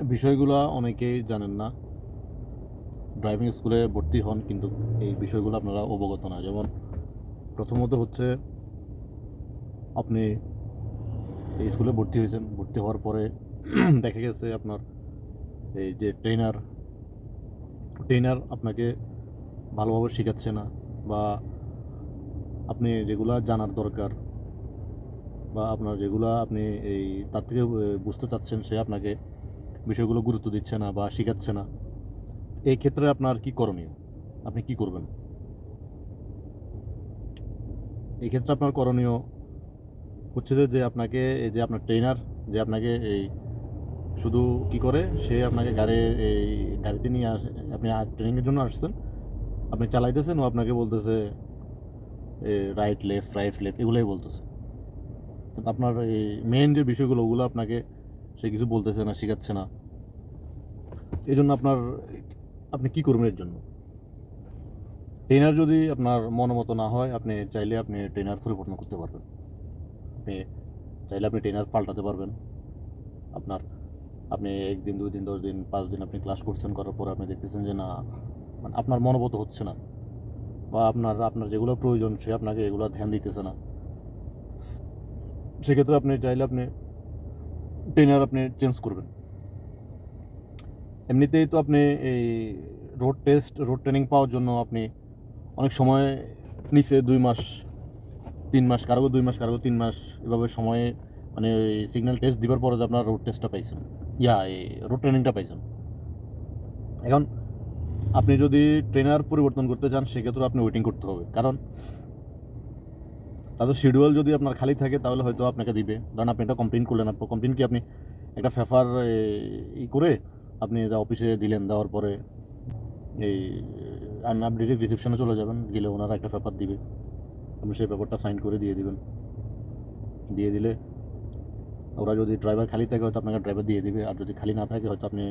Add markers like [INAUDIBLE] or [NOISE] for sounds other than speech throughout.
বিষয়গুলো অনেকেই জানেন না। ড্রাইভিং স্কুলে ভর্তি হন, কিন্তু এই বিষয়গুলো আপনারা অবগত না। যেমন প্রথমত হচ্ছে, আপনি এই স্কুলে ভর্তি হয়েছেন। ভর্তি হওয়ার পরে [CLEARS THROAT] দেখা গেছে আপনার এই যে ট্রেনার ট্রেনার আপনাকে ভালোভাবে শেখাচ্ছে না বা আপনি যেগুলা জানার দরকার বা আপনার যেগুলা আপনি এই তার থেকে বুঝতে চাচ্ছেন, সে আপনাকে বিষয়গুলো গুরুত্ব দিচ্ছে না বা শেখাচ্ছে না, এই ক্ষেত্রে আপনার কি করণীয়? আপনি কি করবেন? এই ক্ষেত্রে আপনার করণীয় হচ্ছে যে আপনাকে, এই যে আপনার ট্রেনার যে আপনাকে এই শুধু কি করে, সে আপনাকে গাড়ি, এই গাড়িতে নিয়ে আসে, আপনি ট্রেনিংয়ের জন্য আসছেন, আপনি চালাইতেছেন ও আপনাকে বলতেছে রাইট লেফট রাইট লেফট এগুলোই বলতেছে। কিন্তু আপনার এই মেন যে বিষয়গুলো, ওগুলো আপনাকে সে কিছু বলতেছে না, শেখাচ্ছে না। এই জন্য আপনার, আপনি কি করবেন এর জন্য? ট্রেনার যদি আপনার মন মতো না হয়, আপনি চাইলে আপনি ট্রেনার পরিবর্তন করতে পারবেন। আপনি চাইলে আপনি ট্রেনার পাল্টাতে পারবেন। আপনার, আপনি একদিন, দুই দিন, দশ দিন, পাঁচ দিন আপনি ক্লাস করছেন, করার পর আপনি দেখতেছেন যে না মানে আপনার মনোবত হচ্ছে না। বা আপনার আপনার যেগুলো প্রয়োজন, সে আপনাকে এগুলো ধ্যান দিতেছে না। সেক্ষেত্রে আপনি চাইলে আপনি ট্রেনার আপনি চেঞ্জ করবেন। এমনিতেই তো আপনি এই রোড টেস্ট রোড ট্রেনিং পাওয়ার জন্য আপনি অনেক সময় নিচে দুই মাস, তিন মাস, কারও দুই মাস, কারও তিন মাস, এভাবে সময়ে মানে সিগন্যাল টেস্ট দিবার পরে যে আপনার রোড টেস্টটা পাইছেন। ইয়া, এই রোড ট্রেনিংটা পাইছেন। এখন আপনি যদি ট্রেনার পরিবর্তন করতে চান, সেক্ষেত্রে আপনি ওয়েটিং করতে হবে। কারণ তাদের শিডিউল যদি আপনার খালি থাকে, তাহলে হয়তো আপনাকে দিবে। ধরেন আপনি একটা কমপ্লেন করলেন কমপ্লেন কি আপনি একটা ফেফার ই করে আপনি যা অফিসে দিলেন দেওয়ার পরে এই আর আপনি রিসেপশনে চলে যাবেন, গেলে ওনারা একটা পেপার দিবে। আপনি সেই পেপারটা সাইন করে দিয়ে দিবেন। দিয়ে দিলে ওরা যদি ড্রাইভার খালি থাকে, হয়তো আপনাকে ড্রাইভার দিয়ে দিবে। আর যদি খালি না থাকে, হয়তো আপনি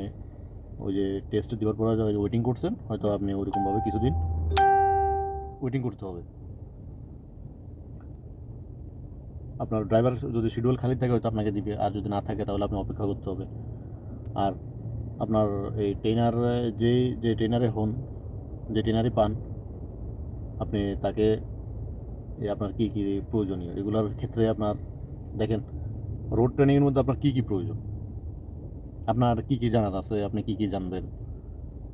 ওই যে টেস্ট দেওয়ার পরে ওয়েটিং করছেন, হয়তো আপনি ওইরকমভাবে কিছুদিন ওয়েটিং করতে হবে। আপনার ড্রাইভার যদি শিডিউল খালি থাকে, হয়তো আপনাকে দিবে। আর যদি না থাকে, তাহলে আপনি অপেক্ষা করতে হবে। আর আপনার এই ট্রেনার যেই, যে ট্রেনারে হন, যে ট্রেনারই পান, আপনি তাকে আপনার কী কী প্রয়োজনীয়? এগুলোর ক্ষেত্রে আপনার দেখেন রোড ট্রেনিংয়ের মধ্যে আপনার কী কী প্রয়োজন? আপনার কী কী জানার আছে? আপনি কী কী জানবেন?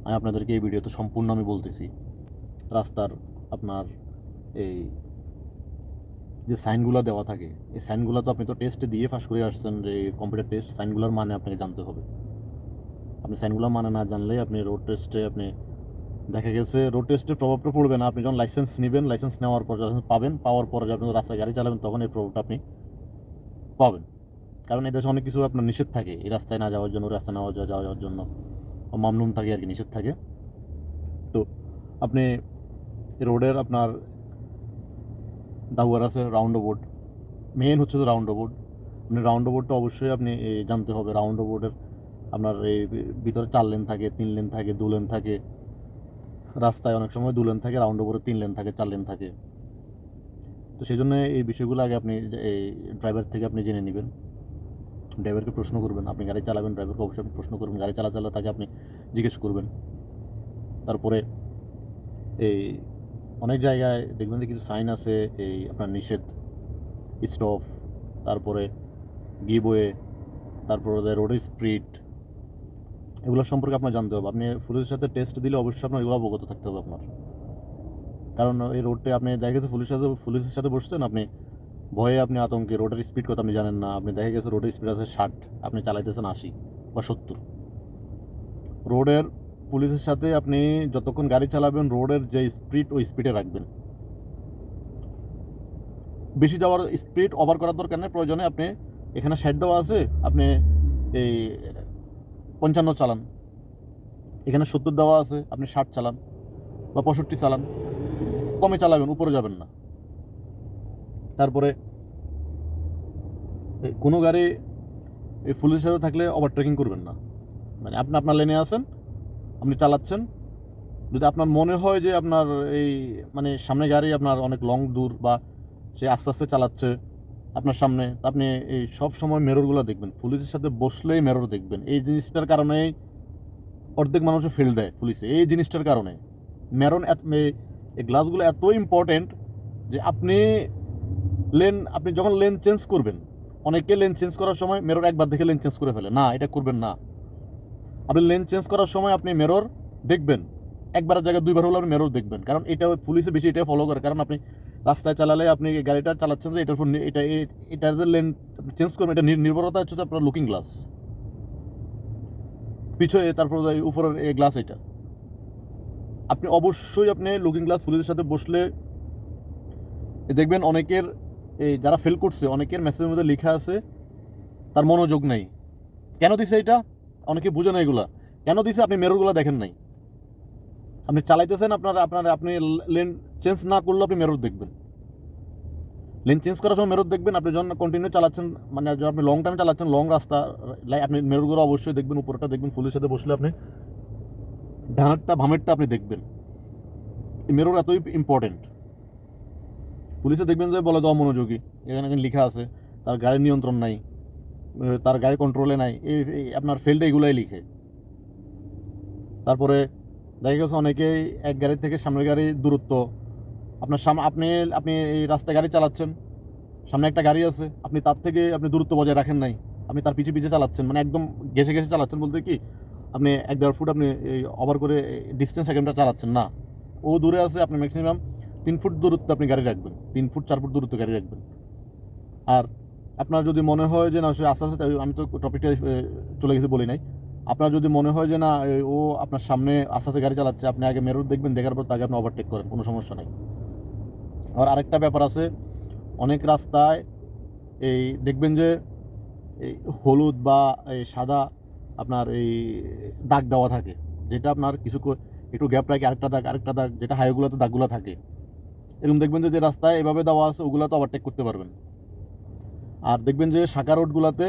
আমি আপনাদেরকে এই ভিডিওতে সম্পূর্ণ আমি বলতেছি। রাস্তার আপনার এই যে সাইনগুলো দেওয়া থাকে, এই সাইনগুলো তো আপনি তো টেস্টে দিয়ে ফাঁস করে আসছেন, যে কম্পিউটার টেস্ট সাইনগুলোর মানে আপনাকে জানতে হবে। আপনি সাইনগুলো মানে না জানলে আপনি রোড টেস্টে আপনি দেখা গেছে রোড টেস্টের প্রভাবটা পড়বে না। আপনি যখন লাইসেন্স নেবেন লাইসেন্স নেওয়ার পর লাইসেন্স পাবেন, পাওয়ার পরে আপনি রাস্তায় গাড়ি চালাবেন, তখন এই প্রভাবটা আপনি পাবেন। কারণ এই দেশে অনেক কিছু আপনার নিষেধ থাকে। এই রাস্তায় না যাওয়ার জন্য, রাস্তায় না যাওয়া যাওয়ার জন্য। মামলুম থাকে আর কি, নিষেধ থাকে। তো আপনি রোডের আপনার দাউয়ার আছে রাউন্ড বোর্ড মেন হচ্ছে তো রাউন্ড বোর্ড আপনি রাউন্ড বোর্ডটা অবশ্যই আপনি জানতে হবে। রাউন্ড বোর্ডের আপনার এই ভিতরে চার লেন থাকে, তিন লেন থাকে, দু লেন থাকে। রাস্তায় অনেক সময় দু লেন থাকে রাউন্ড বোর্ডে তিন লেন থাকে, চার লেন থাকে। তো সেই জন্য এই বিষয়গুলো আগে আপনি এই ড্রাইভার থেকে আপনি জেনে নেবেন। ড্রাইভারকে প্রশ্ন করবেন, আপনি গাড়ি চালাবেন ড্রাইভারকে অবশ্যই আপনি প্রশ্ন করবেন, গাড়ি চালা চালা তাকে আপনি জিজ্ঞেস করবেন। তারপরে এই অনেক জায়গায় দেখবেন যে কিছু সাইন আছে, এই আপনার নিষেধ স্টপ তারপরে গিবওয়ে, তারপরে রোডের স্পিড এগুলো সম্পর্কে আপনার জানতে হবে। আপনি পুলিশের সাথে টেস্ট দিলে অবশ্যই আপনার এগুলো অবগত থাকতে হবে আপনার। কারণ এই রোডে আপনি দেখা গেছে পুলিশের সাথে পুলিশের সাথে বসছেন, আপনি ভয়ে আপনি আতঙ্কে রোডের স্পিড কত আপনি জানেন না। আপনি দেখা গেছে রোডের স্পিড আছে ষাট, আপনি চালাইতেছেন আশি বা সত্তর। রোডের পুলিশের সাথে আপনি যতক্ষণ গাড়ি চালাবেন রোডের যে স্পিড ওই স্পিডে রাখবেন। বেশি যাওয়ার স্পিড ওভার করার দরকার নেই, প্রয়োজনে আপনি এখানে ষাট দেওয়া আছে, আপনি এই পঞ্চান্ন চালান। এখানে সত্তর দেওয়া আছে, আপনি ষাট চালান বা পঁয়ষট্টি চালান। কমে চালাবেন, উপরে যাবেন না। তারপরে কোনো গাড়ি এই পুলিশের সাথে থাকলে ওভারটেকিং করবেন না। মানে আপনি আপনার লেনে আছেন, আপনি চালাচ্ছেন। যদি আপনার মনে হয় যে আপনার এই মানে সামনে গাড়ি আপনার অনেক লং দূর বা সে আস্তে আস্তে চালাচ্ছে আপনার সামনে আপনি এই সব সময় মেররগুলো দেখবেন। পুলিশের সাথে বসলেই মেরর দেখবেন। এই জিনিসটার কারণেই অর্ধেক মানুষও ফেল দেয় পুলিশে। এই জিনিসটার কারণে। মেরন এত- এই- এই গ্লাসগুলো এত ইম্পর্টেন্ট যে আপনি লেন, আপনি যখন লেন চেঞ্জ করবেন অনেকে লেন চেঞ্জ করার সময় মেরর একবার দেখে লেন চেঞ্জ করে ফেলে। না, এটা করবেন না। আপনি লেন চেঞ্জ করার সময় আপনি মেরর দেখবেন। একবারের জায়গায় দুইবার হলে আপনি মেরর দেখবেন। কারণ এটা পুলিশে বেশি এটা ফলো করে। কারণ আপনি রাস্তায় চালালে আপনি গাড়িটা চালাচ্ছেন যে এটার উপর এটা এটার যে লেন চেঞ্জ করবেন, এটা নির- নির্ভরতা হচ্ছে আপনার লুকিং গ্লাস পিছনে তারপর উপরের এই গ্লাস এটা। আপনি অবশ্যই আপনি লুকিং গ্লাস পুলিশের সাথে বসলে দেখবেন অনেকের এই যারা ফেল করছে, অনেকের মেসেজের মধ্যে লেখা আছে, তার মনোযোগ নেই। কেন দিছে এটা? অনেকে বুঝে না এগুলা। কেন দিছে? আপনি মেররগুলো দেখেন নাই। আপনি চালাইতেছেন আপনার আপনার, আপনি লেন চেঞ্জ না করলে আপনি মেরর দেখবেন। লেন চেঞ্জ করার সময় মেরর দেখবেন, আপনি যখন কন্টিনিউ চালাচ্ছেন মানে যখন আপনি লং টাইম চালাচ্ছেন লং রাস্তা আপনি মেররগুলো অবশ্যই দেখবেন উপরটা দেখবেন, ফুলের সাথে বসলে আপনি ডানারটা ভামেরটা আপনি দেখবেন। মেরর এতই ইম্পর্টেন্ট পুলিশে দেখবেন যে বলে দেওয়া মনোযোগী এখানে এখানে লেখা আছে, তার গাড়ির নিয়ন্ত্রণ নাই, তার গাড়ি কন্ট্রোলে নাই, এই আপনার ফেলটা এগুলাই লিখে। তারপরে দেখা গেছে অনেকেই এক গাড়ি থেকে সামনের গাড়ি দূরত্ব। আপনার সামনে আপনি আপনি এই রাস্তায় গাড়ি চালাচ্ছেন, সামনে একটা গাড়ি আছে, আপনি তার থেকে আপনি দূরত্ব বজায় রাখেন নাই, আপনি তার পিছে পিছে চালাচ্ছেন মানে একদম ঘেসে ঘেসে চালাচ্ছেন বলতে কি, আপনি এক দেড় ফুট আপনি ওভার করে ডিস্টেন্স সেকেন্ডটা চালাচ্ছেন, না। ও দূরে আছে, আপনি ম্যাক্সিমাম তিন ফুট দূরত্ব আপনি গাড়ি রাখবেন, তিন ফুট চার ফুট দূরত্ব গাড়ি রাখবেন। আর আপনার যদি মনে হয় যে না আস্তে আস্তে, আমি তো টপিকটা চলে গেছি বলি নাই আপনার যদি মনে হয় যে না ও আপনার সামনে আস্তে আস্তে গাড়ি চালাচ্ছে, আপনি আগে মেরুট দেখবেন, দেখার পর তাকে আপনি ওভারটেক করেন, কোনো সমস্যা নাই। আর আরেকটা ব্যাপার আছে, অনেক রাস্তায় এই দেখবেন যে এই হলুদ বা এই সাদা আপনার এই দাগ দেওয়া থাকে, যেটা আপনার কিছু একটু গ্যাপ রাখে, আরেকটা দাগ আরেকটা দাগ, যেটা হাইওয়েগুলোতে দাগগুলো থাকে। এরকম দেখবেন যে যে রাস্তায় এভাবে দেওয়া আছে, ওগুলো তো ওভারটেক করতে পারবেন। আর দেখবেন যে শাখা রোডগুলোতে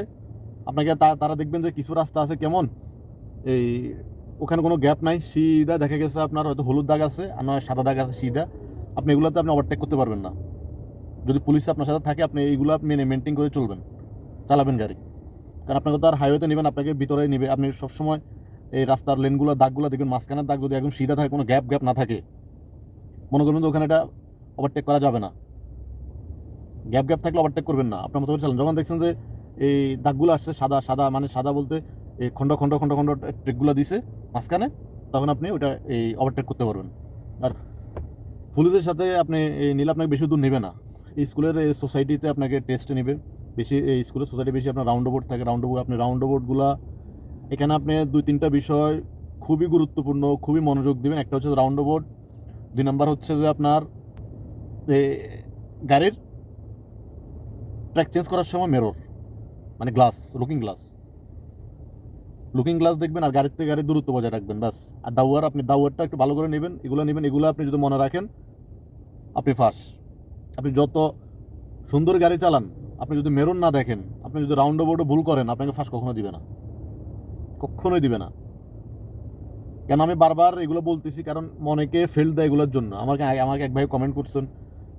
আপনাকে তারা দেখবেন যে কিছু রাস্তা আছে কেমন এই ওখানে কোনো গ্যাপ নাই। সিধা দেখা গেছে আপনার হয়তো হলুদ দাগ আছে, আর নয় সাদা দাগ আছে সিধা। আপনি এগুলোতে আপনি ওভারটেক করতে পারবেন না। যদি পুলিশ আপনার সাথে থাকে, আপনি এইগুলো মেনে মেনটেন করে চলবেন। চালাবেন গাড়ি। কারণ আপনাকে তো আর হাইওয়েতে নেবেন, আপনাকে ভিতরে নেবে। আপনি সবসময় এই রাস্তার লেনগুলো দাগগুলো দেখবেন, মাঝখানের দাগ যদি একদম সিধা থাকে, কোনো গ্যাপ গ্যাপ না থাকে, মনে করবেন যে ওখানে এটা ওভারটেক করা যাবে না। গ্যাপ গ্যাপ থাকলে ওভারটেক করবেন না। আপনার মতো করে চালান। যখন দেখছেন যে এই দাগগুলো আসছে, সাদা সাদা মানে সাদা বলতে এই খণ্ড খণ্ড খণ্ড খণ্ড ট্রেকগুলো দিছে মাঝখানে, তখন আপনি ওটা এই ওভারটেক করতে পারবেন। আর পুলিশের সাথে আপনি এই নিলে আপনাকে বেশি দূর নেবে না। এই স্কুলের সোসাইটিতে আপনাকে টেস্টে নেবে। বেশি এই স্কুলের সোসাইটি বেশি আপনার রাউন্ড বোর্ড থাকে। রাউন্ড বোর্ড আপনি রাউন্ড বোর্ডগুলো এখানে আপনি দুই, তিনটা বিষয় খুবই গুরুত্বপূর্ণ, খুবই মনোযোগ দিবেন। একটা হচ্ছে রাউন্ড বোর্ড দুই নাম্বার হচ্ছে যে আপনার গাড়ির ট্র্যাক চেঞ্জ করার সময় মেরর মানে glass looking glass looking glass দেখবেন আর গাড়ির থেকে গাড়ির দূরত্ব বজায় রাখবেন, ব্যাস। আর দাওয়ার আপনি, দাওয়ারটা একটু ভালো করে নেবেন, এগুলো নেবেন, এগুলো আপনি যদি মনে রাখেন, আপনি ফাঁস। আপনি যত সুন্দর গাড়ি চালান, আপনি যদি মেরুন না দেখেন, আপনি যদি রাউন্ড বোর্ডে ভুল করেন, আপনাকে ফাঁস কখনো দিবে না। কখনোই দিবে না। কেন আমি বারবার এগুলো বলতেছি? কারণ অনেকে ফেল দেয় এগুলোর জন্য। আমাকে আমাকে এক ভাই কমেন্ট করছেন,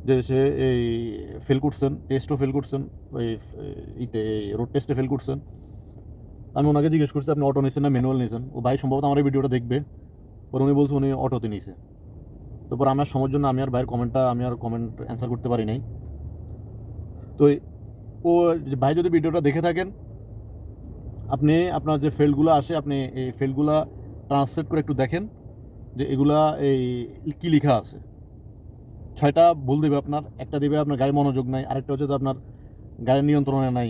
যে সে এই ফেল করছেন টেস্টও ফেল করছেন, ওই ইতে রোড টেস্টে ফেল করছেন। আমি ওনাকে জিজ্ঞেস করছি, আপনি অটো নিয়েছেন না ম্যানুয়াল নিয়েছেন ও ভাই, সম্ভবত আমার ভিডিওটা দেখবে। পরে উনি বলছে, উনি অটোতে নিয়েছে তারপর আমার সময়ের জন্য আমি আর ভাইয়ের কমেন্টটা আমি আর কমেন্ট অ্যান্সার করতে পারি নাই। তো ও, ভাই যদি ভিডিওটা দেখে থাকেন, আপনি আপনার যে ফেলগুলো আসে, আপনি এই ফেলগুলা ট্রান্সলেট করে একটু দেখেন যে এগুলা এই কী লেখা আছে। ছয়টা ভুল দেবে আপনার, একটা দেবে আপনার গাড়ি মনোযোগ নাই, আরেকটা হচ্ছে যে আপনার গাড়ির নিয়ন্ত্রণে নাই।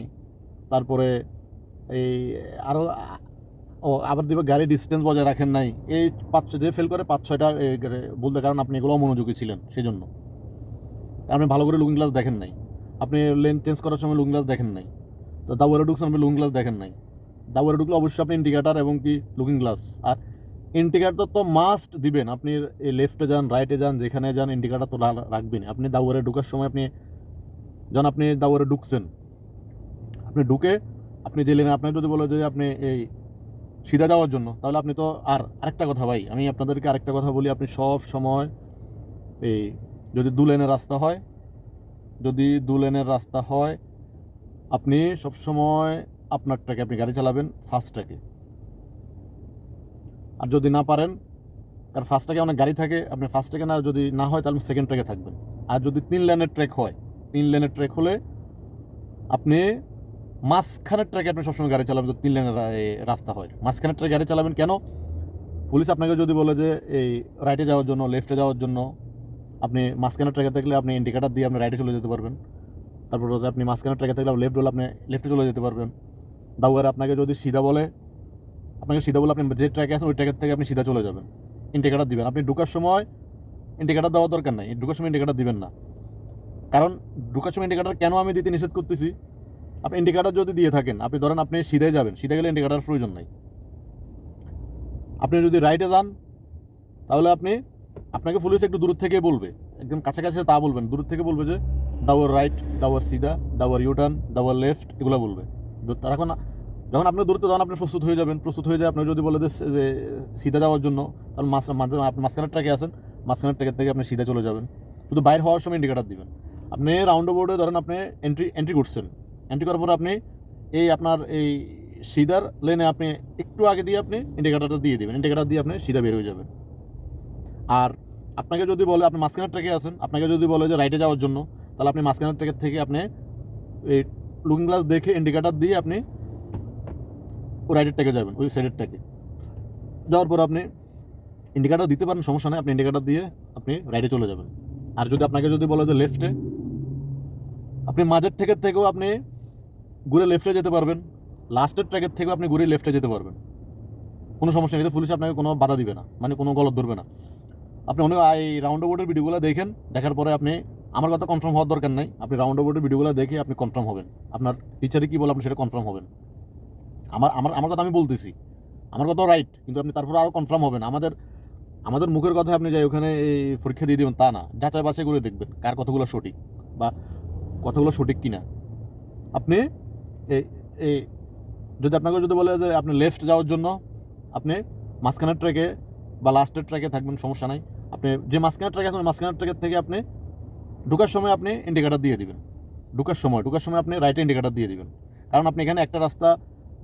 তারপরে এই আরও ও, আবার দেবে গাড়ি ডিস্টেন্স বজায় রাখেন নাই। এই পাঁচ, যে ফেল করে পাঁচ, ছয়টা বলতে কারণ আপনি এগুলো মনোযোগী ছিলেন সেই জন্য আপনি ভালো করে লুকিং গ্লাস দেখেন নাই। আপনি লেন চেঞ্জ করার সময় লুকিং গ্লাস দেখেন নাই। তো দাওয়ারে ঢুকছেন আপনি লুকিং গ্লাস দেখেন নাই। দাওয়ারে ঢুকলে অবশ্যই আপনি ইন্ডিকেটার এবং কি লুকিং গ্লাস আর ইন্ডিকেটার তো মাস্ট দিবেন। আপনি লেফটে যান রাইটে যান, যেখানে যান ইন্ডিকেটার তো রাখবেন। আপনি দাওয়ারে ঢুকার সময় আপনি যখন আপনি দাওয়ারে ঢুকছেন। আপনি ঢুকে আপনি যে লেনে আপনার যদি বলে যে আপনি এই সিধা যাওয়ার জন্য, তাহলে আপনি তো আর আরেকটা কথা ভাই, আমি আপনাদেরকে আরেকটা কথা বলি, আপনি সব সময় এই যদি দু লেনের রাস্তা হয়, যদি দু লেনের রাস্তা হয়, আপনি সবসময় আপনার ট্র্যাকে আপনি গাড়ি চালাবেন ফার্স্ট ট্র্যাকে আর যদি না পারেন, কারণ ফার্স্ট ট্র্যাকে অনেক গাড়ি থাকে, আপনি ফার্স্ট ট্র্যাকে না, যদি না হয়, তাহলে সেকেন্ড ট্র্যাকে থাকবেন। আর যদি তিন লেনের ট্র্যাক হয়, তিন লেনের ট্র্যাক হলে আপনি মাঝখানের ট্র্যাকে আপনি সবসময় গাড়ি চালাবেন, যদি তিন লেনের রাস্তা হয়। মাঝখানের ট্র্যাকে গাড়ি চালাবেন কেন? পুলিশ আপনাকে যদি বলে যে, এই রাইটে যাওয়ার জন্য লেফটে যাওয়ার জন্য, আপনি মাঝখানের ট্র্যাকে থাকলে আপনি ইন্ডিকেটার দিয়ে আপনি রাইটে চলে যেতে পারবেন। তারপর যদি আপনি মাঝখানের ট্র্যাকে থাকলে লেফট হলে আপনি লেফটে চলে যেতে পারবেন। দাউয়ারে আপনাকে যদি সিধা বলে, আপনাকে সিধা বলে আপনি যে ট্র্যাকে আছেন, ওই ট্র্যাকের থেকে আপনি সিধা চলে যাবেন। ইন্ডিকেটার দিবেন। আপনি ঢুকার সময় ইন্ডিকেটার দেওয়ার দরকার নাই। ঢুকার সময় ইন্ডিকেটার দিবেন না। কারণ ঢুকার সময় ইন্ডিকেটার কেন আমি দিতে নিষেধ করতেছি? আপনি ইন্ডিকেটার যদি দিয়ে থাকেন, আপনি ধরেন আপনি সিধে যাবেন, সিধে গেলে ইন্ডিকেটার প্রয়োজন নাই। আপনি যদি রাইটে যান, তাহলে আপনি, আপনাকে পুলিশ একটু দূর থেকে বলবে, একদম কাছাকাছি তা বলবেন, দূর থেকে বলবে যে দাওয়ার রাইট দাওয়ার সিধা দাওয়ার ইউটার্ন দাওয়ার লেফট এগুলো বলবে। তো তার এখন যখন আপনি দূরত্ব যখন আপনি প্রস্তুত হয়ে যাবেন, প্রস্তুত হয়ে যায় আপনি যদি বলে যে সিধা যাওয়ার জন্য, তাহলে মাঝ মাঝে আপনি মাঝখানের ট্র্যাকে আসেন মাঝখানের ট্র্যাকের থেকে আপনি সিধা চলে যাবেন। শুধু বাইরে হওয়ার সময় ইন্ডিকেটার দিবেন। আপনি রাউন্ড বোর্ডে ধরেন আপনি এন্ট্রি এন্ট্রি করছেন। এন্ট্রি করার পর আপনি এই আপনার এই সিধার লেনে আপনি একটু আগে দিয়ে আপনি ইন্ডিকেটারটা দিয়ে দেবেন। ইন্ডিকেটার দিয়ে আপনি সিধা বের হয়ে যাবেন। আর আপনাকে যদি বলে, আপনি মাঝখানের ট্রেকে আছেন, আপনাকে যদি বলে যে রাইটে যাওয়ার জন্য, তাহলে আপনি মাঝখানের ট্র্যাকের থেকে আপনি এই লুকিং গ্লাস দেখে ইন্ডিকেটার দিয়ে আপনি রাইটের ট্র্যাকে যাবেন, ওই সাইডের ট্র্যাকে যাওয়ার পর আপনি ইন্ডিকেটার দিতে পারেন, সমস্যা নেই, আপনি ইন্ডিকেটার দিয়ে আপনি রাইটে চলে যাবেন। আর যদি আপনাকে যদি বলে যে লেফটে আপনি মাঝের ট্র্যাকের থেকেও আপনি ঘুরে লেফটে যেতে পারবেন। লাস্টের ট্র্যাকের থেকেও আপনি ঘুরে লেফটে যেতে পারবেন। কোনো সমস্যা নেই পুলিশ আপনাকে কোনো বাধা দিবে না মানে কোনো গলত ধরবে না। আপনি অনেক এই রাউন্ড বোর্ডের ভিডিওগুলো দেখেন, দেখার পরে আপনি, আমার কথা কনফার্ম হওয়ার দরকার নাই, আপনি রাউন্ড বোর্ডের ভিডিওগুলো দেখে আপনি কনফার্ম হবেন। আপনার টিচারে কী বলে, আপনি সেটা কনফার্ম হবেন। আমার আমার আমার কথা আমি বলতেছি। আমার কথা রাইট কিন্তু আপনি তারপরে আরও কনফার্ম হবেন। আমাদের আমাদের মুখের কথা আপনি যাই, ওখানে এই পরীক্ষা দিয়ে দেবেন, তা না। যাচাই বাছাই করে দেখবেন, কার কথাগুলো সঠিক বা কথাগুলো সঠিক কিনা। আপনি এই যদি আপনাকে যদি বলে যে আপনি লেফট যাওয়ার জন্য আপনি মাঝখানের ট্র্যাকে বা লাস্টের ট্র্যাকে থাকবেন, সমস্যা নাই। আপনি যে মাঝখানের ট্র্যাকে আছেন মাঝখানের ট্র্যাকের থেকে আপনি ঢুকার সময় আপনি ইন্ডিকেটার দিয়ে দিবেন। ঢুকার সময় ঢুকার সময় আপনি রাইটে ইন্ডিকেটার দিয়ে দিবেন। কারণ আপনি এখানে একটা রাস্তা,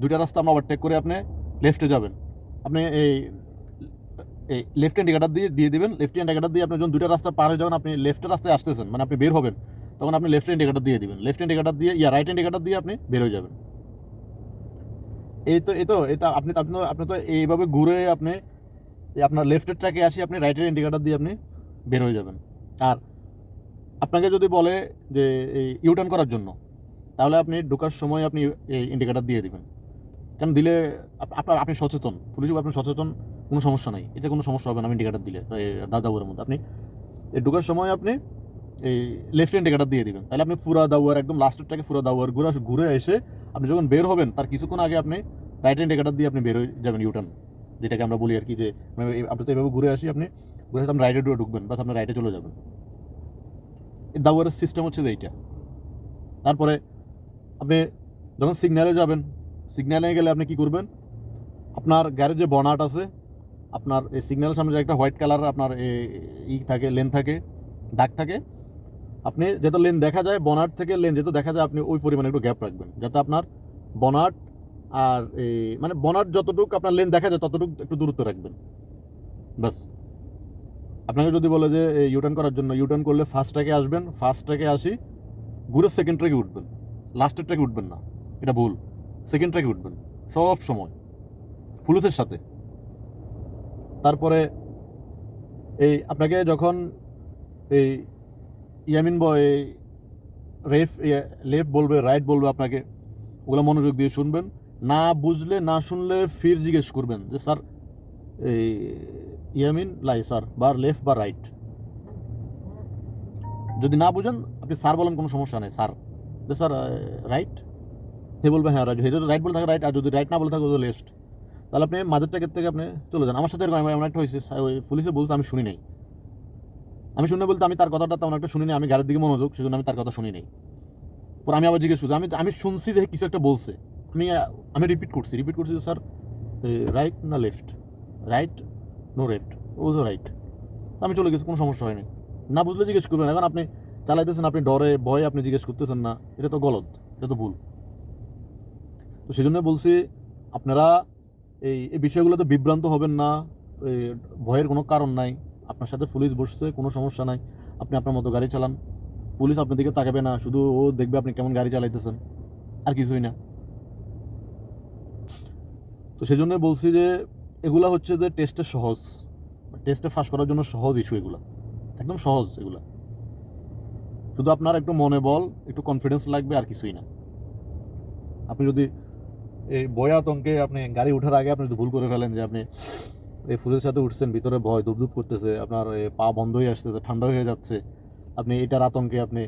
দুইটা রাস্তা আমরা ওভারটেক করে আপনি লেফটে যাবেন। আপনি এই এই লেফট ইন্ডিকেটার দিয়ে দিয়ে দিবেন। লেফট ইন্ডিকেটার দিয়ে আপনি যখন দুইটা রাস্তা পার হয়ে যাবেন, আপনি লেফটের রাস্তায় আসতেছেন মানে আপনি বের হবেন। তখন আপনি লেফট ইন্ডিকেটার দিয়ে দিবেন। লেফট ইন্ডিকেটার দিয়ে ইয়া রাইট ইন্ডিকেটার দিয়ে আপনি বের হয়ে যাবেন। এই তো এই তো এটা আপনি আপনি আপনি তো এইভাবে ঘুরে আপনি আপনার লেফটের ট্র্যাকে আসি, আপনি রাইটের ইন্ডিকেটার দিয়ে আপনি বের হয়ে যাবেন। আর আপনাকে যদি বলে যে, এই ইউটার্ন করার জন্য, তাহলে আপনি ঢোকার সময় আপনি এই ইন্ডিকেটার দিয়ে দিবেন। কারণ দিলে আপনার আপনি সচেতন। পুলিশ আপনি সচেতন, কোনো সমস্যা নাই। এটা কোনো সমস্যা হবে না, আমি ইন্ডিকেটার দিলে দাদাউয়ের মধ্যে। আপনি এই ঢোকার সময় আপনি এই লেফট ইন্ডিকেটার দিয়ে দিবেন। তাহলে আপনি পুরা দাউয়ার একদম লাস্টের ট্র্যাকে পুরা দাউয়ার ঘুরে ঘুরে এসে আপনি যখন বের হবেন, তার কিছুক্ষণ আগে আপনি রাইট হ্যান্ড ইন্ডিকেটার দিয়ে আপনি বের হয়ে যাবেন ইউটার্ন যেটাকে আমরা বলি আর কি যে মানে আপনি তো এভাবে ঘুরে আসি, আপনি ঘুরে এসে আপনি রাইটে ঢুকবেন, বাস আপনি রাইটে চলে যাবেন। এই দাউয়ারের সিস্টেম হচ্ছে যে এইটা। তারপরে আপনি যখন সিগন্যালে যাবেন সিগন্যালে গেলে আপনি কি করবেন? আপনার গাড়ির যে বনাট আছে, আপনার এই সিগন্যালের সামনে যে একটা হোয়াইট কালার আপনার ই থাকে লেন থাকে, দাগ থাকে আপনি যেহেতু লেন দেখা যায় বনাট থেকে লেন যেহেতু দেখা যায়, আপনি ওই পরিমাণে একটু গ্যাপ রাখবেন। যাতে আপনার বনাট আর এই মানে বনাট যতটুকু আপনার লেন দেখা যায়, ততটুকু একটু দূরত্ব রাখবেন। ব্যাস। আপনাকে যদি বলে যে ইউটার্ন করার জন্য ইউটার্ন করলে ফার্স্ট ট্র্যাকে আসবেন ফার্স্ট ট্র্যাকে আসি, ঘুরে সেকেন্ড ট্র্যাকে উঠবেন। লাস্টের ট্র্যাকে উঠবেন না। এটা ভুল। সেকেন্ড ট্র্যাকে উঠবেন। সব সময়। ফুলুসের সাথে। তারপরে এই, আপনাকে যখন এই ইয়ামিন বয়, রেফ লেফট বলবে, রাইট বলবে আপনাকে। ওগুলো মনোযোগ দিয়ে শুনবেন। না বুঝলে, না শুনলে ফির জিজ্ঞেস করবেন যে, স্যার, এই ইয়ামিন লাই, স্যার, বা লেফট বা রাইট? যদি না বুঝেন, আপনি স্যার বলেন, কোনো সমস্যা নেই, স্যার। যে, স্যার রাইট? হে বলবে হ্যাঁ রাইট। যদি রাইট বলে থাকে, রাইট। আর যদি রাইট না বলে থাকে ওদের লেফট। তাহলে আপনি মাঝের ট্যাকের থেকে আপনি চলে যান। আমার সাথে এরকম এমন একটা হয়েছে ওই পুলিশে বলছে, আমি শুনি নাই। আমি শুনে বলতে আমি তার কথাটা তেমন একটা শুনি নাই আমি গাড়ির দিকে মনোযোগ, সেজন্য আমি তার কথা শুনি নাই পরে আমি আবার জিজ্ঞেস করছি, আমি আমি শুনছি যে কিছু একটা বলছে। আমি আমি রিপিট করছি রিপিট করছি স্যার রাইট না লেফট রাইট নো লেফট ও বলছে রাইট আমি চলে গেছি, কোনো সমস্যা হয়নি। না বুঝলে জিজ্ঞেস করবেন এখন আপনি চালাইতেছেন, আপনি ডরে, ভয়ে আপনি জিজ্ঞেস করতেছেন না। এটা তো গলত, এটা তো ভুল। তো সেই জন্য বলছি, আপনারা এই এই বিষয়গুলোতে বিভ্রান্ত হবেন না ভয়ের কোনো কারণ নাই। আপনার সাথে পুলিশ বসছে, কোনো সমস্যা নাই। আপনি আপনার মতো গাড়ি চালান। পুলিশ আপনার দিকে তাকাবে না, শুধু ও দেখবে আপনি কেমন গাড়ি চালাইতেছেন। আর কিছুই না। তো সেই জন্য বলছি যে, এগুলা হচ্ছে যে টেস্টে সহজ। টেস্টে ফাঁস করার জন্য সহজ ইস্যু এগুলা। একদম সহজ এগুলা। শুধু আপনার একটু মনে বল, একটু কনফিডেন্স লাগবে, আর কিছুই না। আপনি যদি এই ভয় আতঙ্কে আপনি গাড়ি ওঠার আগে আপনি যদি ভুল করে ফেলেন যে আপনি এই ফুলের সাথে উঠছেন, ভিতরে ভয় ধুপধুপ করতেছে, আপনার পা বন্ধ হয়ে আসতেছে, ঠান্ডা হয়ে যাচ্ছে। আপনি এটার আতঙ্কে আপনি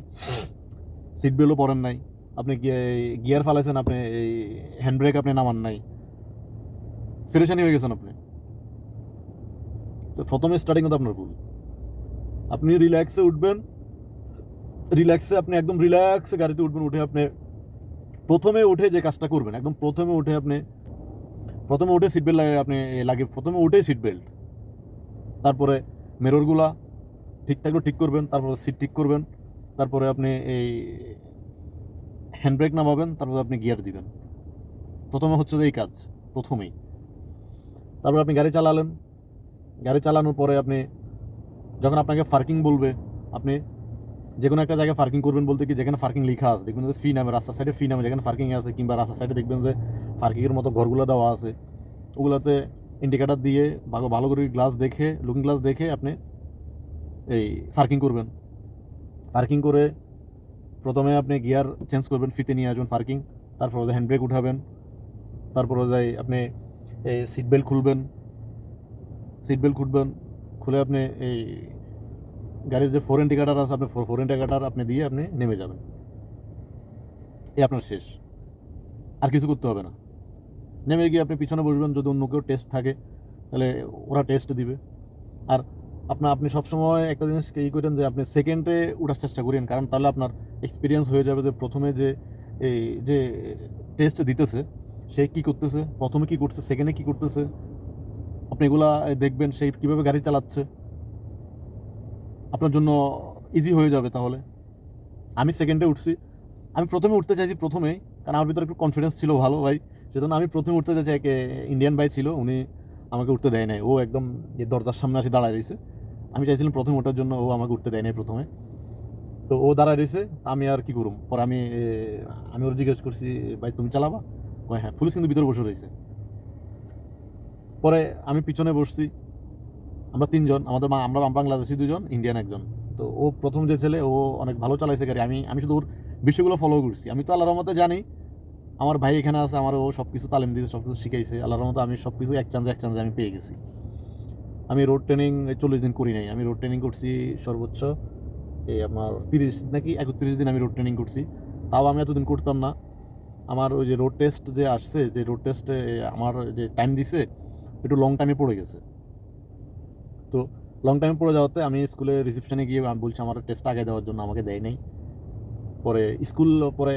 সিট বেল্টও পরেন নাই। আপনি গিয়ার ফালাইছেন, আপনি এই হ্যান্ড ব্রেক আপনি নামান নাই। ফেরেশানি হয়ে গেছেন আপনি। তো প্রথমে স্টার্টিং তো আপনার ভুল। আপনি রিল্যাক্সে উঠবেন রিল্যাক্সে আপনি একদম রিল্যাক্সে গাড়িতে উঠবেন, উঠে আপনি প্রথমে উঠে যে কাজটা করবেন, একদম প্রথমে উঠে আপনি প্রথমে উঠে সিট বেল্ট লাগে আপনি লাগে প্রথমে উঠেই সিট বেল্ট তারপরে মেররগুলা ঠিক থাকলে ঠিক করবেন, তারপরে সিট ঠিক করবেন, তারপরে আপনি এই হ্যান্ড ব্রেক নামাবেন, তারপরে আপনি গিয়ার দিবেন। প্রথমে হচ্ছে যে এই কাজ, প্রথমেই। তারপরে আপনি গাড়ি চালালেন। গাড়ি চালানোর পরে আপনি যখন আপনাকে পার্কিং বলবে, আপনি যে কোনো একটা জায়গায় পার্কিং করবেন বলতে কি, যেখানে পার্কিং লেখা আছে। দেখবেন যে ফি নামে রাস্তার সাইডে ফি নামে যেখানে পার্কিং আছে, কিংবা রাস্তার সাইডে দেখবেন যে পার্কিংয়ের মতো ঘরগুলো দেওয়া আছে। ওগুলোতে ইন্ডিকেটার দিয়ে ভালো ভালো করে গ্লাস দেখে লুকিং গ্লাস দেখে আপনি এই পার্কিং করবেন। পার্কিং করে প্রথমে আপনি গিয়ার চেঞ্জ করবেন, ফিতে নিয়ে আসবেন পার্কিং তারপর হ্যান্ড ব্রেক উঠাবেন, তারপরে যাই আপনি এই সিট বেল্ট খুলবেন। সিট বেল্ট খুলবেন, খুলে আপনি এই গাড়ির যে ফোর ইন্ডিকেটার আছে, আপনি ফোর ইন্ডিকেটার আপনি দিয়ে আপনি নেমে যাবেন। এ আপনার শেষ। আর কিছু করতে হবে না। নেমে গিয়ে আপনি পিছনে বসবেন, যদি অন্য কেউ টেস্ট থাকে, তাহলে ওরা টেস্ট দিবে। আর আপনার আপনি সবসময় একটা জিনিস এই করেন যে, আপনি সেকেন্ডে ওঠার চেষ্টা করেন, কারণ তাহলে আপনার এক্সপিরিয়েন্স হয়ে যাবে যে, প্রথমে যে এই যে টেস্ট দিতেছে, সে কি করতেছে, প্রথমে কি করছে সেকেন্ডে কি করতেছে, আপনি এগুলা দেখবেন সেই কীভাবে গাড়ি চালাচ্ছে। আপনার জন্য ইজি হয়ে যাবে তাহলে। আমি সেকেন্ডে উঠছি। আমি প্রথমে উঠতে চাইছি প্রথমেই কারণ আমার ভিতরে একটু কনফিডেন্স ছিল ভালো ভাই, সেজন্য আমি প্রথমে উঠতে চাইছি এক ইন্ডিয়ান ভাই ছিল, উনি আমাকে উঠতে দেয় নাই। ও একদম যে দরজার সামনে আসে দাঁড়ায় রয়েছে। আমি চাইছিলাম প্রথমে ওঠার জন্য ও আমাকে উঠতে দেয় নাই প্রথমে। তো ও দাঁড়ায় রয়েছে আমি আর কি করুম? পরে আমি আমি ওর জিজ্ঞেস করছি, ভাই, তুমি চালাবা? হ্যাঁ পুলিশ কিন্তু ভিতরে বসে রয়েছে। পরে আমি পিছনে বসছি। আমরা তিনজন, আমাদের মা- আমরা বাংলাদেশি দুজন ইন্ডিয়ান একজন। তো ও প্রথম যে ছেলে, ও অনেক ভালো চালাইছে গাড়ি। আমি আমি শুধু ওর বিষয়গুলো ফলো করছি। আমি তো আল্লাহর রহমতে জানি, আমার ভাই এখানে আছে, আমার ও সব কিছু তালিম দিয়েছে সব কিছু শিখাইছে। আল্লাহর রহমতে আমি সব কিছু এক চান্সে এক চান্সে আমি পেয়ে গেছি। আমি রোড ট্রেনিং চল্লিশ দিন করি নাই। আমি রোড ট্রেনিং করছি সর্বোচ্চ এই আমার তিরিশ নাকি একত্রিশ দিন আমি রোড ট্রেনিং করছি। তাও আমি এতদিন করতাম না। আমার ওই যে রোড টেস্ট যে আসছে, যে রোড টেস্টে আমার যে টাইম দিছে, একটু লং টাইমে পড়ে গেছে। তো লং টাইমে পড়ে যাওয়াতে আমি স্কুলে রিসেপশনে গিয়ে বলছি, আমার টেস্ট আগে দেওয়ার জন্য আমাকে দেয় নাই। পরে স্কুল পরে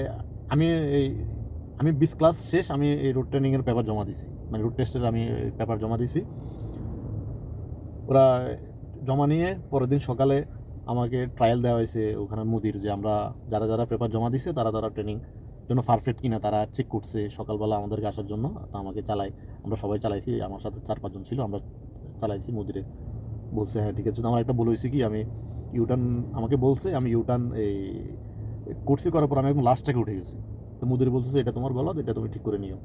আমি এই, আমি বিশ ক্লাস শেষ, আমি এই রোড ট্রেনিংয়ের পেপার জমা দিছি। মানে রোড টেস্টের আমি পেপার জমা দিছি। ওরা জমা নিয়ে পরের দিন সকালে আমাকে ট্রায়াল দেওয়া হয়েছে ওখানে মুদির, যে আমরা যারা যারা পেপার জমা দিছে, তারা তারা ট্রেনিং জন্য পারফেক্ট কিনা, তারা চেক করছে। সকালবেলা আমাদেরকে আসার জন্য, তো আমাকে চালাই আমরা সবাই চালাইছি, আমার সাথে চার পাঁচজন ছিল, আমরা চালাইছি মুদিরে। বলছে হ্যাঁ ঠিক আছে। আমার একটা ভুল হয়েছে কি, আমি ইউটার্ন আমাকে বলছে, আমি ইউটার্ন এই কোর্সে করার পর আমি একদম লাস্টটাকে উঠে গেছি। তো মুদির বলছে এটা তোমার গলত এটা তুমি ঠিক করে নিও।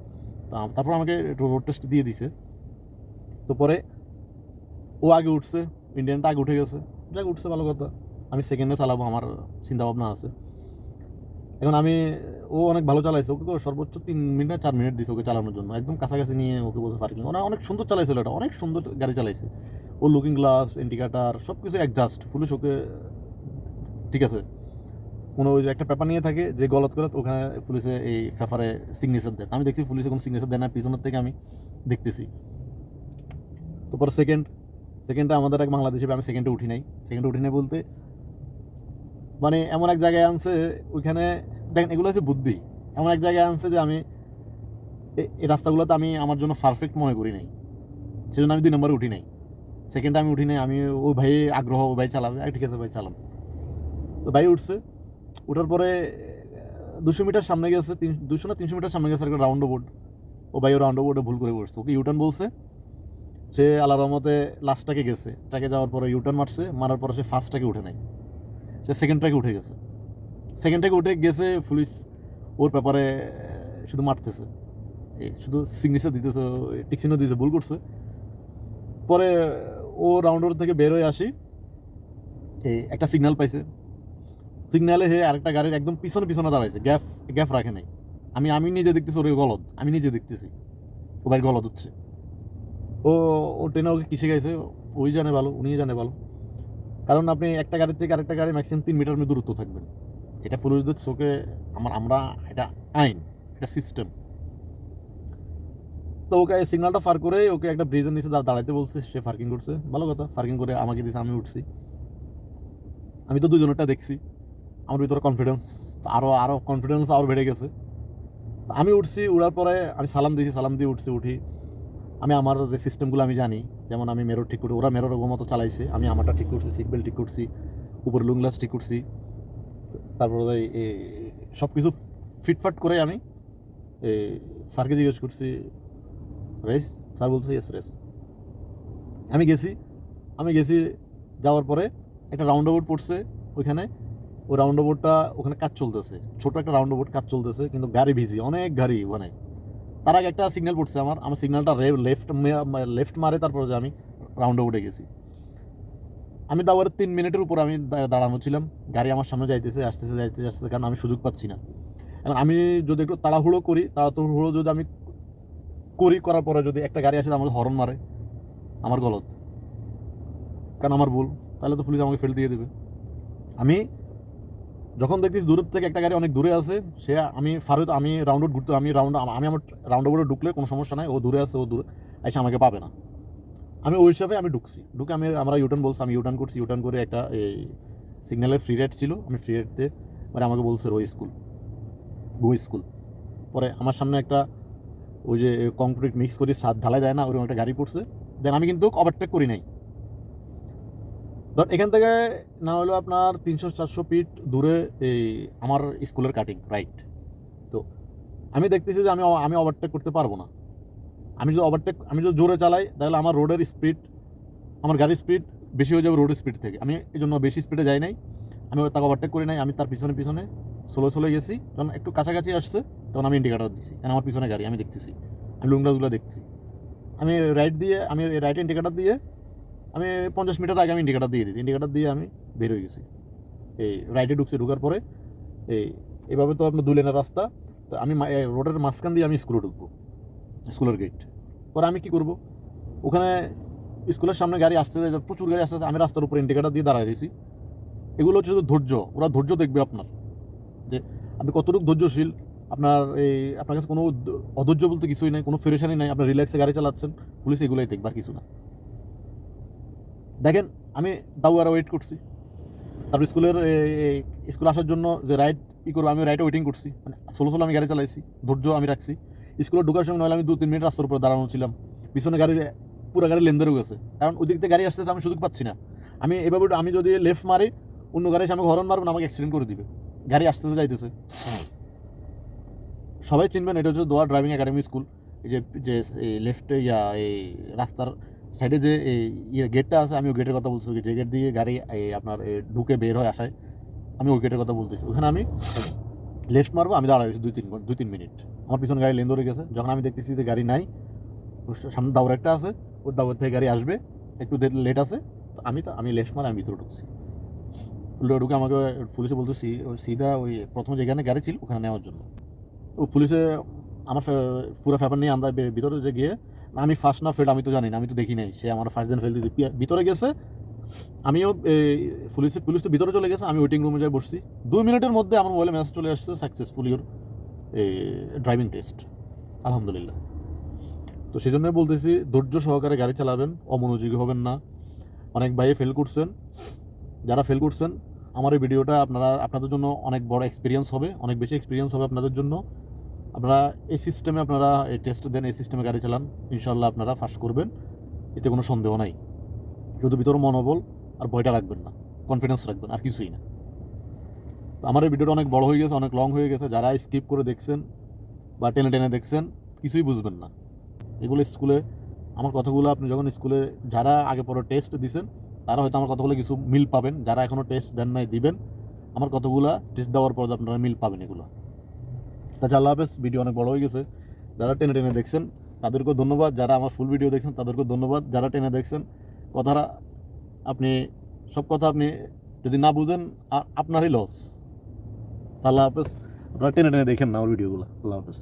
তারপর আমাকে রোড টেস্ট দিয়ে দিছে। তো পরে ও আগে উঠছে ইন্ডিয়ানটা আগে উঠে গেছে। যাক, উঠছে ভালো কথা। আমি সেকেন্ডে চালাবো, আমার চিন্তাভাবনা আছে। এখন আমি, ও অনেক ভালো চালাইছে, ওকে সর্বোচ্চ তিন মিনিট চার মিনিট দিছে ওকে চালানোর জন্য। একদম কাছাকাছি নিয়ে ওকে বলছে পার্কিং ওরা অনেক সুন্দর চালাইছিল এটা, অনেক সুন্দর গাড়ি চালাইছে। ও লুকিং গ্লাস ইন্ডিকেটার সব কিছু অ্যাডজাস্ট পুলিশ ওকে, ঠিক আছে। কোনো ওই যে একটা পেপার নিয়ে থাকে, যে গলত করে ওখানে পুলিশে এই পেপারে সিগনেচার দেয়। আমি দেখছি পুলিশে কোনো সিগনেচার দেয় না, পিছনের থেকে আমি দেখতেছি। তো পরে সেকেন্ড সেকেন্ডটা আমাদের এক বাংলাদেশে আমি সেকেন্ডে উঠি নাই। সেকেন্ডে উঠি নাই বলতে মানে এমন এক জায়গায় আনছে, ওইখানে, দেখেন, এগুলো হচ্ছে বুদ্ধি। এমন এক জায়গায় আনছে যে আমি এই রাস্তাগুলোতে আমি আমার জন্য পারফেক্ট মনে করি নাই। সেজন্য আমি দুই নম্বরে উঠি নাই। সেকেন্ডে আমি উঠি নাই, আমি, ও ভাই আগ্রহ, ও ভাই চালাবে। আমি, ঠিক আছে ভাই, চালাম। তো ভাই উঠছে। ওঠার পরে দুশো মিটার সামনে গেছে, তিন, দুশো না তিনশো মিটার সামনে গেছে একটা রাউন্ড বোর্ড ও ভাই, ও রাউন্ড বোর্ডে ভুল করে বসছে। ওকে ইউটার্ন বলছে। সে আল্লাহ রহমতে লাস্টটাকে গেছে। ট্রাকে যাওয়ার পরে ইউটার্ন মারছে। মারার পরে সে ফার্স্টটাকে উঠে নাই। সে সেকেন্ড ট্রাকে উঠে গেছে। সেকেন্ড ট্রাকে উঠে গেছে পুলিশ, ওর ব্যাপারে শুধু মারতেছে। শুধু সিগনেচার দিতেছে টিকচিহ্ন দিতেছে ভুল করছে। পরে, ও রাউন্ড রোড থেকে বের হয়ে আসি। এই একটা সিগন্যাল পাইছে। সিগন্যালে হে আরেকটা গাড়ির একদম পিছনে পিছনে দাঁড়াইছে। গ্যাপ গ্যাপ রাখে নাই। আমি আমি নিজে দেখতেছি, ওর গলদ। আমি নিজে দেখতেছি ও ভাই গলদ হচ্ছে। ও ও ট্রেনে ওকে কিসে গেছে ওই জানে ভালো উনি জানে ভালো। কারণ আপনি একটা গাড়ির থেকে আরেকটা গাড়ি ম্যাক্সিমাম তিন মিটার দূরত্ব থাকবেন। এটা পুলিশদের চোখে আমার, আমরা এটা আইন, এটা সিস্টেম তো ওকে সিগনালটা ফার করে ওকে একটা ব্রিজের নিচে দাঁড়াইতে বলছে, সে পার্কিং করছে। ভালো কথা পার্কিং করে আমাকে দিয়েছে আমি উঠছি। আমি তো দুজনেরটা দেখছি। আমার ভিতরে কনফিডেন্স আরও আরও কনফিডেন্স আরও বেড়ে গেছে। আমি উঠছি, উড়ার পরে আমি সালাম দিয়েছি, সালাম দিয়ে উঠছি, উঠি। আমি আমার যে সিস্টেমগুলো আমি জানি, যেমন আমি মেরো ঠিক করি ওরা মেরোর মতো চালাইছে, আমি আমারটা ঠিক করছি সিট বেল্ট ঠিক করছি, উপরে লুং গ্লাস ঠিক করছি, তারপরে সব কিছু ফিটফাট করে আমি স্যারকে জিজ্ঞেস করছি, রেস? স্যার বলছে ইয়েস রেস। আমি গেছি আমি গেছি, যাওয়ার পরে একটা রাউন্ড বোর্ড পড়ছে ওইখানে, ওই রাউন্ড বোর্ডটা ওখানে কাজ চলতেছে, ছোট একটা রাউন্ড বোর্ড কাজ চলতেছে, কিন্তু গাড়ি ভিজি অনেক গাড়ি ওখানে। তার আগে একটা সিগন্যাল পড়ছে আমার। আমার সিগন্যালটা লেফট লেফট মারে, তারপরে যে আমি রাউন্ড বোর্ডে গেছি। আমি তারপরে তিন মিনিটের উপর আমি দাঁড়ানো ছিলাম। গাড়ি আমার সামনে যাইতেছে, আসতেছে যাইতেছে, আসতেছে, কারণ আমি সুযোগ পাচ্ছি না। এখন আমি যদি একটু তাড়াহুড়ো করি, তাড়াহুড়ো যদি আমি করি, করার পরে যদি একটা গাড়ি আসে আমাকে হরন মারে। আমার গলত। কারণ আমার ভুল। তাহলে তো পুলিশ আমাকে ফেল দিয়ে দেবে। আমি যখন দেখছিস দূরের থেকে একটা গাড়ি অনেক দূরে আছে, সে আমি ফারুত আমি রাউন্ড ঘুরতে আমি রাউন্ড আমি আমার রাউন্ড বোর্ডে ঢুকলে কোনো সমস্যা নাই, ও দূরে আছে, ও দূরে এসে আমাকে পাবে না। আমি ওই হিসাবে আমি ঢুকছি। ঢুকে আমি আমরা ইউটার্ন বলছি, আমি ইউটার্ন করছি ইউটার্ন করে একটা এই সিগন্যালের ফ্রি রাইড ছিল, আমি ফ্রি রাইডতে মানে আমাকে বলছে রো স্কুল, গো স্কুল। পরে আমার সামনে একটা ওই যে কংক্রিট মিক্স করে সাত ঢালাই দেয় না, ওরকম একটা গাড়ি পড়ছে। দেন আমি কিন্তু ওভারটেক করি নাই। ধর, এখান থেকে না হলেও আপনার তিনশো, চারশো ফিট দূরে এই আমার স্কুলের কাটিং রাইট তো আমি দেখতেছি যে আমি আমি ওভারটেক করতে পারব না। আমি যদি ওভারটেক আমি যদি জোরে চালাই, তাহলে আমার রোডের স্পিড আমার গাড়ির স্পিড বেশি হয়ে যাবে রোডের স্পিড থেকে। আমি এই জন্য বেশি স্পিডে যাই নাই। আমি তাকে ওভারটেক করি নাই, আমি তার পিছনে পিছনে স্লো স্লো গেছি। যখন একটু কাছাকাছি আসছে, তখন আমি ইন্ডিকেটার দিচ্ছি কারণ আমার পিছনে গাড়ি, আমি দেখতেছি। আমি লুংলাগুলো দেখছি আমি রাইট দিয়ে, আমি রাইট ইন্ডিকেটার দিয়ে আমি পঞ্চাশ মিটার আগে আমি ইন্ডিকেটার দিয়ে দিয়েছি। ইন্ডিকেটার দিয়ে আমি বের হয়ে গেছি। এই রাইটে ঢুকছি, ঢুকার পরে এই এভাবে তো আপনার দু লেনের রাস্তা। তো আমি রোডের মাঝখান দিয়ে আমি স্কুলে ঢুকবো স্কুলের গেট পরে আমি কি করব? ওখানে স্কুলের সামনে গাড়ি আসতে প্রচুর গাড়ি আসতে আমি রাস্তার উপরে ইন্ডিকেটার দিয়ে দাঁড়ায় রয়েছি। এগুলো হচ্ছে শুধু ধৈর্য, ওরা ধৈর্য দেখবে আপনার। যে আপনি কতটুকু ধৈর্যশীল, আপনার এই আপনার কাছে কোনো অধৈর্য বলতে কিছুই নাই, কোনো ফেরেশানি নাই আপনার রিল্যাক্সে গাড়ি চালাচ্ছেন, পুলিশ এগুলোই দেখবে আর কিছু না। দেখেন, আমি তাও দাউয়ারা ওয়েট করছি। তারপর স্কুলের স্কুল আসার জন্য যে রাইড ই করব, আমি রাইডে ওয়েটিং করছি। মানে ষোলো ষোলো আমি গাড়ি চালাইছি, ধৈর্য আমি রাখছি। স্কুলে ঢোকার সময় নইলে আমি দু তিন মিনিট রাস্তার উপরে দাঁড়ানো ছিলাম। পিছনে গাড়ি, পুরো গাড়ি লেনদেরও গেছে। কারণ ওদিক থেকে গাড়ি আসতেছে, আমি সুযোগ পাচ্ছি না। আমি এভাবে আমি যদি লেফট মারি, অন্য গাড়ি এসে আমাকে হরন মারবে না, আমাকে অ্যাক্সিডেন্ট করে দিবে। গাড়ি আসতেছে, যাইতেছে। সবাই চিনবেন, এটা হচ্ছে দোয়া ড্রাইভিং একাডেমি স্কুল যে যে লেফটে ইয়া, এই রাস্তার সাইডে যে এই ইয়ে গেটটা আছে, আমি ওই গেটের কথা বলছি। যে গেট দিয়ে গাড়ি, এই আপনার ঢুকে বের হয়ে আসায়, আমি ওই গেটের কথা বলতেছি। ওখানে আমি লেফট মারবো, আমি দাঁড়াই দুই তিন দুই তিন মিনিট আমার পিছনে গাড়ি লেন ধরে গেছে। যখন আমি দেখতেছি যে গাড়ি নাই সামনে দাওয়ার একটা আছে, ওর দাওয়ার থেকে গাড়ি আসবে, একটু লেট আছে, তো আমি তো আমি লেফট মারে আমি ভিতরে ঢুকছি। উল্টো ঢুকে আমাকে পুলিশে বলতেছি, ওই সিধা ওই প্রথমে যেখানে গাড়ি ছিল, ওখানে নেওয়ার জন্য। ও পুলিশে আমার পুরো ফেপার নিয়ে আন্দা ভিতরে যে গিয়ে আমি ফার্স্ট না ফেল আমি তো জানি না, আমি তো দেখি নাই। সে আমার ফার্স্ট দিন ফেল দিয়েছে। ভিতরে গেছে, আমিও পুলিশে পুলিশ তো ভিতরে চলে গেছে, আমি ওয়েটিং রুমে যাই বসছি। দুই মিনিটের মধ্যে আমার মোবাইলে মেসেজ চলে আসছে সাকসেসফুল ইউর ড্রাইভিং টেস্ট আলহামদুলিল্লাহ। তো সেই জন্যই বলতেছি, ধৈর্য সহকারে গাড়ি চালাবেন, অমনোযোগী হবেন না। অনেক ভাই ফেল করছেন। যারা ফেল করছেন, আমার এই ভিডিওটা আপনারা আপনাদের জন্য অনেক বড় এক্সপিরিয়েন্স হবে, অনেক বেশি এক্সপিরিয়েন্স হবে আপনাদের জন্য। আপনারা এই সিস্টেমে আপনারা এই টেস্ট দেন, এই সিস্টেমে গাড়ি চালান ইনশাল্লাহ আপনারা ফাঁস করবেন, এতে কোনো সন্দেহ নাই। শুধু ভিতরে মনোবল আর ভয়টা রাখবেন না কনফিডেন্স রাখবেন, আর কিছুই না। তো আমার এই ভিডিওটা অনেক বড় হয়ে গেছে, অনেক লং হয়ে গেছে, যারা স্কিপ করে দেখছেন বা টেনে টেনে দেখছেন, কিছুই বুঝবেন না। এগুলো স্কুলে আমার কথাগুলো আপনি যখন স্কুলে যারা আগে পরে টেস্ট দিছেন, তারা হয়তো আমার কথাগুলো কিছু মিল পাবেন, যারা এখনও টেস্ট দেন নাই, দিবেন, আমার কতগুলো টেস্ট দেওয়ার পর আপনারা মিল পাবেন এগুলো। তাছাড়া আল্লাহ হাফেজ ভিডিও অনেক বড় হয়ে গেছে। যারা টেনে টেনে দেখছেন, তাদেরকেও ধন্যবাদ। যারা আমার ফুল ভিডিও দেখছেন, তাদেরকেও ধন্যবাদ। যারা টেনে দেখছেন, কথাটা আপনি, সব কথা আপনি যদি না বুঝেন আপনারই লস আল্লাহ হাফেজ, আপনারা টেনে টেনে দেখেন না আমার ভিডিওগুলো আল্লাহ হাফেজ।